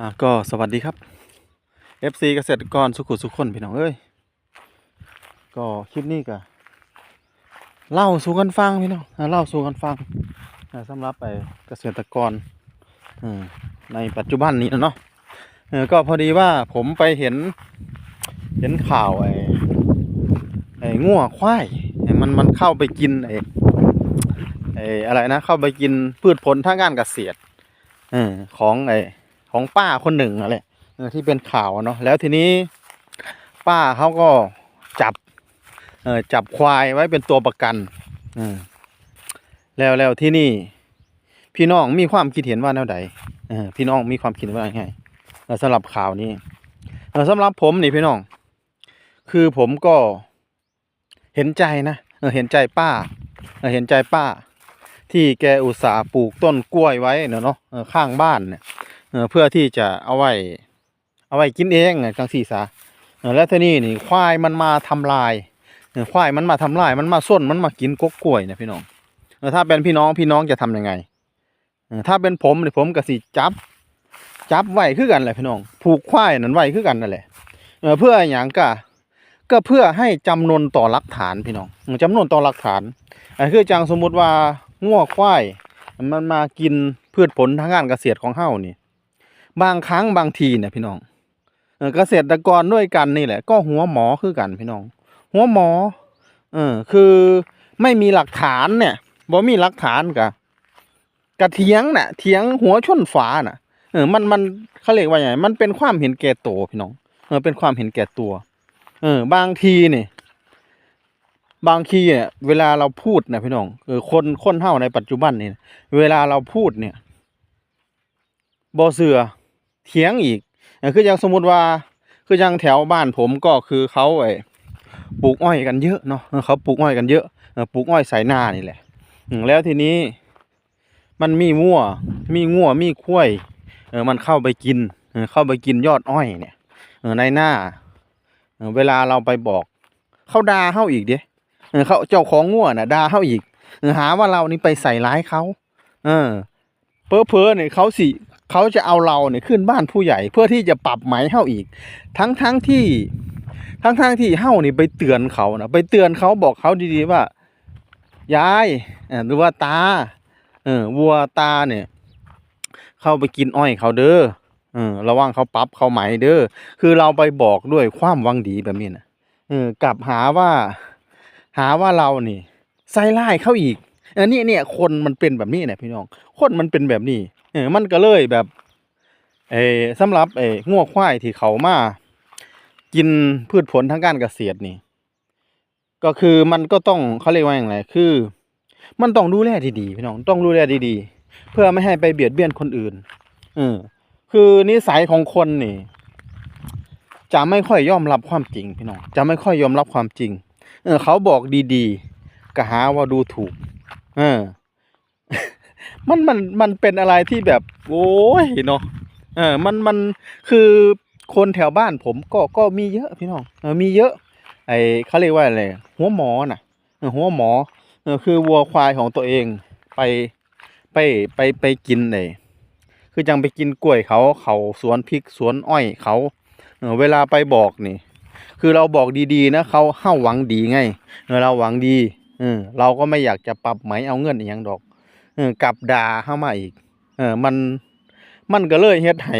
อะก็สวัสดีครับ FC เกษตรกรสุขุสุขคนพี่น้องเอ้ยก็คลิปนี้ก็เล่าสู่กันฟังพี่น้องเล่าสู่กันฟังสำหรับไปเกษตรกรในปัจจุบันนี้นะเนาะก็พอดีว่าผมไปเห็นเห็นข่าวไอ้ไอ้งัวควายมันมันเข้าไปกินไอ้ไอ้อะไรนะเข้าไปกินพืชผลทางการเกษตรของไอ้ ของป้าคนหนึ่งอะไรที่เป็นข่าวเนาะแล้วทีนี้ป้าเขาก็จับเออจับควายไว้เป็นตัวประกันอแล้วแล้วที่นี่ พี่น้องมีความคิดเห็นว่าแนวใดพี่น้องมีความคิดเห็นว่าไงเออสำหรับข่าวนี้เออสำหรับผมนี่พี่น้อง คือผมก็เห็นใจนะเห็นใจป้าเห็นใจป้า ที่แกอุตส่าห์ปลูกต้นกล้วยไว้เนาะข้างบ้านเนี่ย เพื่อที่จะเอาไว้เอาไว้กินเองไงจังสี่สาแล้วทีนี้นี่ควายมันมาทำลายควายมันมาทำลายมันมาส้นมันมากินกกกล้วยเนี่ยพี่น้องถ้าเป็นพี่น้องพี่น้องจะทำยังไงถ้าเป็นผมเนี่ยผมก็สิจับ จับไว้คือกันแหละพี่น้อง ผูกควายนั่นไว้คือกันนั่นแหละเพื่ออย่างก็ก็เพื่อให้จำนวนต่อหลักฐานพี่น้องจำนวนต่อหลักฐานคือจังสมมุติว่างัวควายมันมากินพืชผลทางการเกษตรของเฮานี่ บางครั้งบางทีเนี่ยพี่น้องเกษตรกรด้วยกันนี่แหละ ก็หัวหมอคือกันพี่น้อง หัวหมอ เออ คือไม่มีหลักฐานเนี่ยบ่มีหลักฐานกะกะเถียงน่ะเถียงหัวชนฝาน่ะ เออ มันมันเขาเรียกว่าไงมันเป็นความเห็นแก่ตัวพี่น้อง เออ เป็นความเห็นแก่ตัว เออ บางทีเนี่ยบางทีเนี่ยเวลาเราพูดนะพี่น้องเออคนคนเฮาในปัจจุบันนี่เวลาเราพูดเนี่ยบ่เสือ เถียงอีกคืออย่างสมมุติว่าคืออย่างแถวบ้านผมก็คือเขาไอ้ปลูกอ้อยกันเยอะเนาะเขาปลูกอ้อยกันเยอะปลูกอ้อยสายนานี่แหละแล้วทีนี้มันมีงัวมีงัวมีข้วยเออมันเข้าไปกินเออเข้าไปกินยอดอ้อยเนี่ยเออในหน้าเออเวลาเราไปบอกเขาด่าเฮาอีกเด้เออเขาเจ้าของงัวน่ะด่าเฮาอีกเออหาว่าเรานี่ไปใส่ร้ายเขาเออเพ้อเพ้อเนี่ยเขาสิ เขาจะเอาเราเนี่ยขึ้นบ้านผู้ใหญ่ เพื่อที่จะปรับไหมเฮาอีก ทั้งทั้งที่ทั้งทั้งที่เฮานี่ไปเตือนเขานะไปเตือนเขาบอกเขาดีๆว่ายายหรือว่าตาเออวัวตาเนี่ย เข้าไปกินอ้อยเขาเด้อเออระวังเขาปรับเขาไหมเด้อคือเราไปบอกด้วยความหวังดีแบบนี้นะเออกลับหาว่า หาว่าเรานี่ใส่ร้ายเขาอีกออเนี่ยเนี่ยคนมันเป็นแบบนี้เนี่ยพี่น้อง คนมันเป็นแบบนี้ เออมันก็เลยแบบเออสำหรับเอองัวควายที่เขามากินพืชผลทางการเกษตรนี่ ก็คือมันก็ต้องเขาเรียกว่าอย่างไรคือ มันต้องดูแลดีๆพี่น้องต้องดูแลดีๆ เพื่อไม่ให้ไปเบียดเบียนคนอื่นเออคือนิสัยของคนนี่ จะไม่ค่อยยอมรับความจริงพี่น้องจะไม่ค่อยยอมรับความจริง เออ เขาบอกดีๆก็หาว่าดูถูก เออ มันมันมันเป็นอะไรที่แบบ โอ้ยเนาะเออมันมันคือคนแถวบ้านผมก็ก็มีเยอะพี่น้องเออมีเยอะ ไอเขาเรียกว่าอะไรหัวหมอน่ะหัวหมอเออคือวัวควายของตัวเองไปไปไปไปกินเลยคือจังไปกินกล้วยเขาเขาสวนพริกสวนอ้อยเขาเเวลาไปบอกนี่ คือเราบอกดีๆนะเขาเข้าหวังดีไงเราหวังดีเออเราก็ไม่อยากจะปรับไหมเอาเงินอย่างดอก กลับด่าเข้ามาอีก เออมันมันก็เลยเฮ็ดให้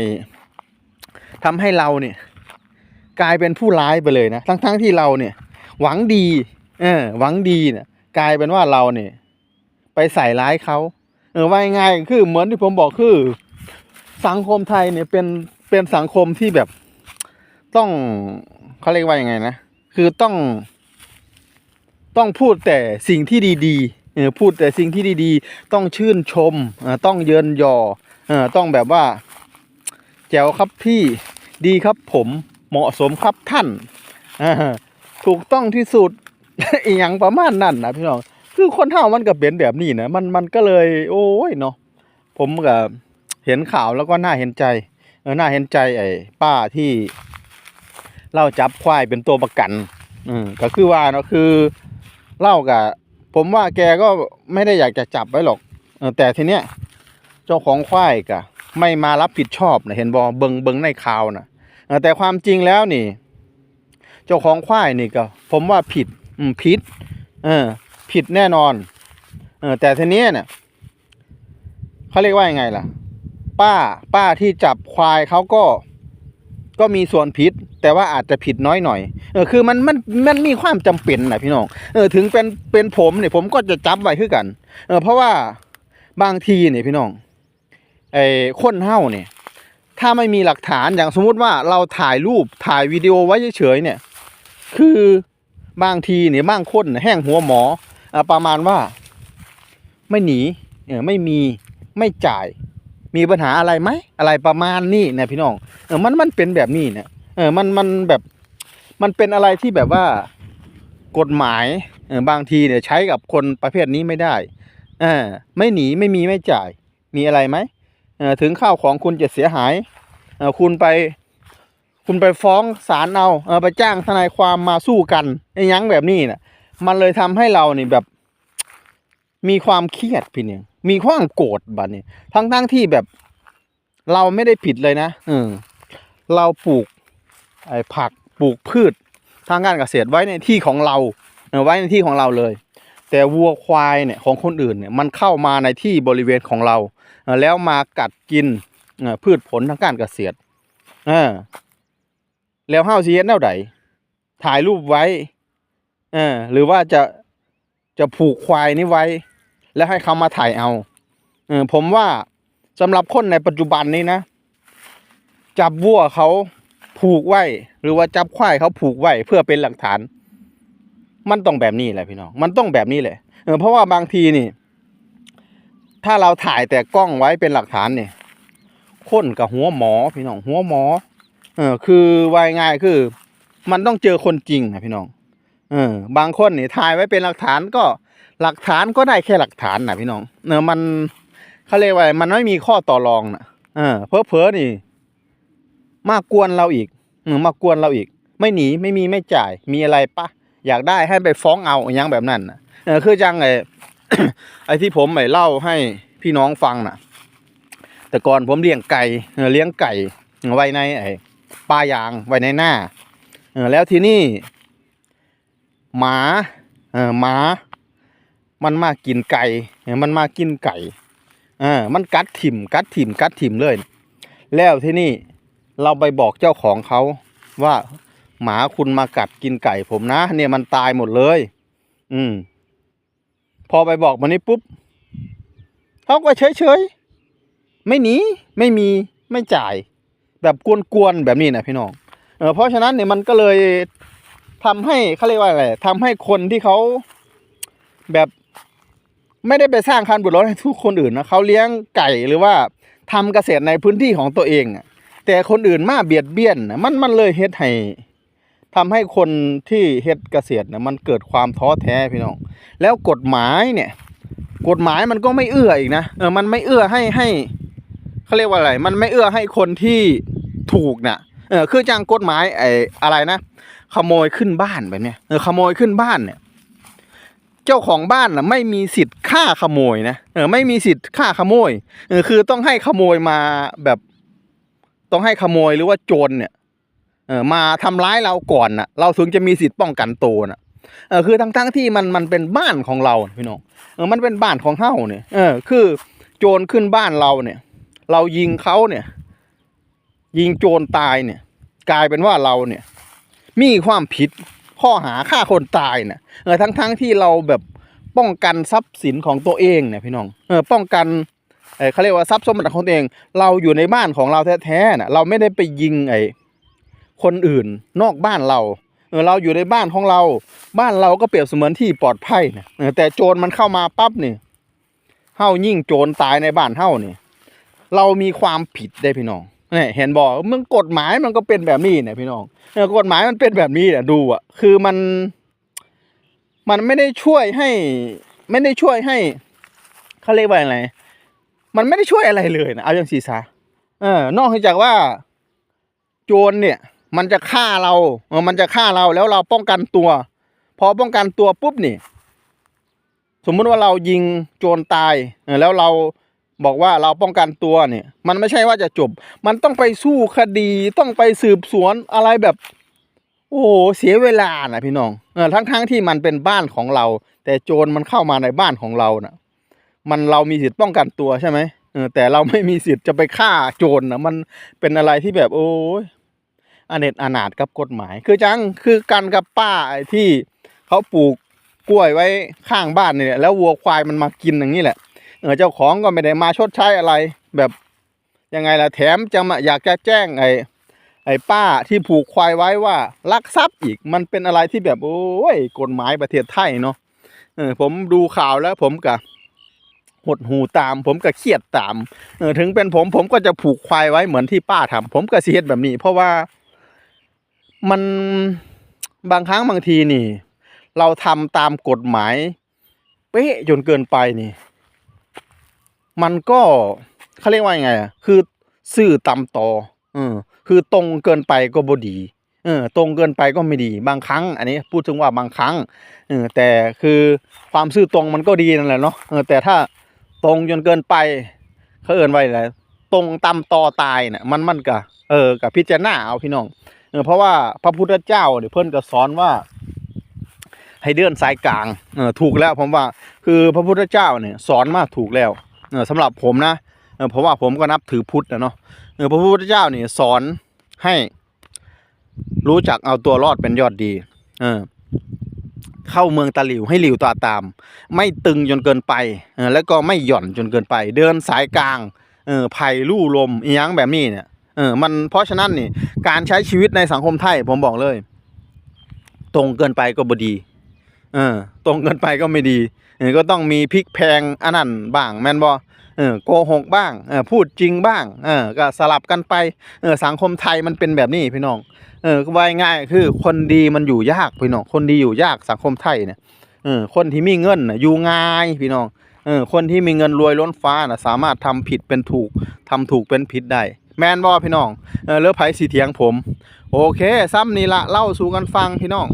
ทำให้เราเนี่ยกลายเป็นผู้ร้ายไปเลยนะทั้งๆทที่เราเนี่ย หวังดี เออ หวังดีเนี่ยกลายเป็นว่าเราเนี่ย ไปใส่ร้ายเขาเออว่าง่ายคือเหมือนที่ผมบอกคือ สังคมไทยเนี่ยเป็นเป็นสังคมที่แบบต้องเขาเรียกว่ายังไงนะ คือต้อง ต้องพูดแต่สิ่งที่ดี ๆ พูดแต่สิ่งที่ดีๆ ต้องชื่นชมต้องเยินยอต้องแบบว่า แจ๋วครับพี่ดีครับผมเหมาะสมครับท่านถูกต้องที่สุดอีหยังประมาณนั้นนะพี่น้องคือคนเฮามันก็เป็นแบบนี้นะมันมันก็เลย โอ้ยเนาะผมก็เห็นข่าวแล้วก็น่าเห็นใจเออน่าเห็นใจไอ้ป้าที่เล่าจับควายเป็นตัวประกัน อืมก็คือว่าเนาะคือเล่ากับ ผมว่าแกก็ไม่ได้อยากจะจับไว้หรอกแต่ทีเนี้ยเจ้าของควายกะไม่มารับผิดชอบนะเห็นบอเบิงเบิงในข่าวนะแต่ความจริงแล้วนี่ เจ้าของควายนี่ก็ ผมว่าผิดอืมผิด เออ ผิดแน่นอน เออ แต่ทีเนี้ยเนี่ยเขาเรียกว่ายังไงล่ะ ป้า ป้าที่จับควายเขาก็ ก็มีส่วนผิด แต่ว่าอาจจะผิดน้อยหน่อยเออคือมันมันมันมีความจำเป็นนะพี่น้องเออถึงเป็นเป็นผมเนี่ยผมก็จะจับไว้คือกัน เออเพราะว่าบางทีเนี่ยพี่น้องไอ้คนเฮ้าเนี่ยถ้าไม่มีหลักฐานอย่างสมมุติว่าเราถ่ายรูปถ่ายวิดีโอไว้เฉยๆเนี่ย คือบางทีเนี่ยบางคนน่ะแห้งหัวหมออประมาณว่า ไม่หนีเออไม่มีไม่จ่าย มีปัญหาอะไรไหมอะไรประมาณนี้นะพี่น้องเออมันมันเป็นแบบนี้เนี่ยเออมันมันแบบมันเป็นอะไรที่แบบว่ากฎหมายเออบางทีเนี่ยใช้กับคนประเภทนี้ไม่ได้เออไม่หนีไม่มีไม่จ่ายมีอะไรไหมเออถึงข้าวของคุณจะเสียหายเออคุณไป คุณไปฟ้องศาลเอาเออไปจ้างทนายความมาสู้กันไอ้ยังแบบนี้น่ะมันเลยทำให้เรานี่แบบ มีความเครียดพี่เนี่ย มีความโกรธบัดนี้ทั้งทั้งๆที่แบบเราไม่ได้ผิดเลยนะเออเราปลูกไอ้ผักปลูกพืชทางการเกษตรไว้ในที่ของเราเไว้ในที่ของเราเลย แต่วัวควายเนี่ยของคนอื่นเนี่ยมันเข้ามาในที่บริเวณของเรา แล้วมากัดกินพืชผลทางการเกษตรอแล้วเฮาสิเฮ็ดแนวใดถ่ายรูปไว้ เออหรือว่าจะจะผูกควายนี้ไว้ แล้วให้เขามาถ่ายเอาเออผมว่าสำหรับคนในปัจจุบันนี้นะ จับวัวเขาผูกไว้ หรือว่าจับควายเขาผูกไว้เพื่อเป็นหลักฐาน มันต้องแบบนี้แหละพี่น้องมันต้องแบบนี้แหละเออเพราะว่าบางทีนี่ ถ้าเราถ่ายแต่กล้องไว้เป็นหลักฐานเนี่ยคนกับหัวหมอพี่น้องหัวหมอ เออ คือวายง่ายคือ มันต้องเจอคนจริงนะพี่น้องเออบางคนนี่ถ่ายไว้เป็นหลักฐานก็ หลักฐานก็ได้แค่หลักฐานนะพี่น้องเนอะมันเขาเรียกว่ามันไม่มีข้อต่อรองนะเออเพอเพอนี่ มากวนเราอีกเออมากวนเราอีก ไม่หนีไม่มีไม่จ่าย มีอะไรปะอยากได้ให้ไปฟ้องเอาอย่างแบบนั้นนะเออคือจังไอ้ไอ้ที่ผมไปเล่าให้พี่น้องฟังน่ะ แต่ก่อนผมเลี้ยงไก่เลี้ยงไก่ไว้ในไอ้ป้ายางไว้ในหน้าเออแล้วทีนี่หมาเออหมา มันมากินไก่เออมันมากินไก่เออมันกัดถิ่มกัดถิ่มกัดถิ่มเลย แล้วที่นี่เราไปบอกเจ้าของเขาว่าหมาคุณมากัดกินไก่ผมนะ เนี่ยมันตายหมดเลย อืม พอไปบอกมันนี้ปุ๊บเขาก็เฉยเฉยไม่หนีไม่มีไม่จ่าย แบบกวนๆแบบนี้นะพี่น้องเออเพราะฉะนั้นเนี่ยมันก็เลยทำให้เขาเรียกว่าอะไรทำให้คนที่เขาแบบ ไม่ได้ไปสร้างการบุญร้อนให้ทุกคนอื่นนะเขาเลี้ยงไก่หรือว่าทำเกษตรในพื้นที่ของตัวเองอะแต่คนอื่นมาเบียดเบียนมันมันเลยเฮ็ดให้ทำให้คนที่เฮ็ดเกษตรนะมันเกิดความท้อแท้พี่น้อง แล้วกฎหมายเนี่ย กฎหมายมันก็ไม่เอื้ออีกนะเออมันไม่เอื้อให้ให้เขาเรียกว่าอะไร มันไม่เอื้อให้คนที่ถูกน่ะเออคือจังกฎหมายไอ้อะไรนะ ขโมยขึ้นบ้านแบบเนี้ยเออขโมยขึ้นบ้านเนี่ย เจ้าของบ้านน่ะไม่มีสิทธิ์ฆ่าขโมยนะเออไม่มีสิทธิ์ฆ่าขโมยเออคือต้องให้ขโมยมาแบบ ต้องให้ขโมยหรือว่าโจรเนี่ยเออมาทำร้ายเราก่อนน่ะเราถึงจะมีสิทธิ์ป้องกันตัวน่ะเออคือทั้งทั้งๆที่มันมันเป็นบ้านของเราพี่น้องเออมันเป็นบ้านของเฮ้าเนี่ยเออคือโจรขึ้นบ้านเราเนี่ย เรายิงเขาเนี่ย ยิงโจรตายเนี่ย กลายเป็นว่าเราเนี่ย มีความผิด ข้อหาฆ่าคนตายเนี่ยเออทั้งทั้งที่เราแบบป้องกันทรัพย์สินของตัวเองเนี่ยพี่น้องเออป้องกันเออเขาเรียกว่าทรัพย์สมบัติของตัวเอง เราอยู่ในบ้านของเราแท้ๆน่ะเราไม่ได้ไปยิงไอ้คนอื่นนอกบ้านเราเออเราอยู่ในบ้านของเรา บ้านเราก็เปรียบเสมือนที่ปลอดภัยนะเออแต่โจรมันเข้ามาปั๊บเนี่ยเฮายิ่งโจรตายในบ้านเฮานี่เรามีความผิดได้พี่น้อง เนี่ยเห็นบอกมึงกฎหมายมันก็เป็นแบบนี้เนี่ยพี่น้องเออกฎหมายมันเป็นแบบนี้เนี่ยดูอะ คือมัน มันไม่ได้ช่วยให้ ไม่ได้ช่วยให้เขาเรียกว่าอะไรมันไม่ได้ช่วยอะไรเลยนะเอาอย่างสีซาเออนอกจากว่า โจรเนี่ย มันจะฆ่าเราเออมันจะฆ่าเราแล้วเราป้องกันตัว พอป้องกันตัวปุ๊บนี่ สมมุติว่าเรายิงโจรตายเออแล้วเรา บอกว่าเราป้องกันตัวเนี่ย มันไม่ใช่ว่าจะจบ มันต้องไปสู้คดีต้องไปสืบสวนอะไรแบบ โอ้โหเสียเวลานะพี่น้องเออทั้งทั้งที่มันเป็นบ้านของเรา แต่โจรมันเข้ามาในบ้านของเราน่ะ มันเรามีสิทธิ์ป้องกันตัวใช่ไหมเออแต่เราไม่มีสิทธิ์จะไปฆ่าโจรนะมันเป็นอะไรที่แบบโอ้ยอเนจอนาถกับกฎหมาย คือจังคือกันกับป้าไอ้ที่เขาปลูกกล้วยไว้ข้างบ้านเนี่ยแล้ววัวควายมันมากินอย่างนี้แหละ เออเจ้าของก็ไม่ได้มาชดใช้อะไร แบบยังไงล่ะแถมจะมาอยากจะแจ้งไอ้ไอ้ป้าที่ผูกควายไว้ว่าลักทรัพย์อีกมันเป็นอะไรที่แบบโอ้ยกฎหมายประเทศไทยเนาะเออผมดูข่าวแล้วผมก็หดหูตาม ผมก็เครียดตามเออถึงเป็นผมผมก็จะผูกควายไว้เหมือนที่ป้าทำผมก็เสียดแบบนี้ เพราะว่ามันบางครั้งบางทีนี่ เราทำตามกฎหมาย เป๊ะจนเกินไปนี่ มันก็เขาเรียกว่ายังไงอะคือซื่อตำต่อเออคือตรงเกินไปก็บ่ดีเออตรงเกินไปก็ไม่ดีบางครั้ง อันนี้พูดถึงว่าบางครั้งเออแต่คือความซื่อตรงมันก็ดีนั่นแหละเนาะเออแต่ถ้าตรงจนเกินไปเขาเอินไว้อะไรตรงตำต่อตายเนี่ยมันมันก็เออกับพิจารณาเอาพี่น้องเออเพราะว่าพระพุทธเจ้าเนี่ยเพิ่นก็สอนว่า ให้เดินสายกลางเออถูกแล้วผมว่า คือพระพุทธเจ้าเนี่ยสอนมาถูกแล้ว เออสำหรับผมนะเออเพราะว่าผมก็นับถือพุทธนะเนาะเออพระพุทธเจ้านี่สอนให้รู้จักเอาตัวรอดเป็นยอดดี เออ เข้าเมืองตะหลิวให้หลิวตาตาม ไม่ตึงจนเกินไปเออแล้วก็ไม่หย่อนจนเกินไป เดินสายกลางเออไผ่ลู่ลมอียังแบบนี้เนี่ยเออมันเพราะฉะนั้นนี่การใช้ชีวิตในสังคมไทยผมบอกเลย ตรงเกินไปก็บดี เออ ตรงเกินไปก็ไม่ดี ก็ต้องมีพลิกแพงอันนั้นบ้างแมนบ่เออโกหกบ้างเออพูดจริงบ้างเออก็สลับกันไปเออสังคมไทยมันเป็นแบบนี้พี่น้องเออก็ว่ายง่ายคือคนดีมันอยู่ยากพี่น้องคนดีอยู่ยากสังคมไทยเนี่ยเออคนที่มีเงินน่ะอยู่ง่ายพี่น้องเออคนที่มีเงินรวยล้นฟ้าน่ะสามารถทำผิดเป็นถูกทำถูกเป็นผิดได้แมนบ่พี่น้องเออเลือไผสีเถียงผม โอเคซ้ำนี่ละเล่าสู่กันฟังพี่น้อง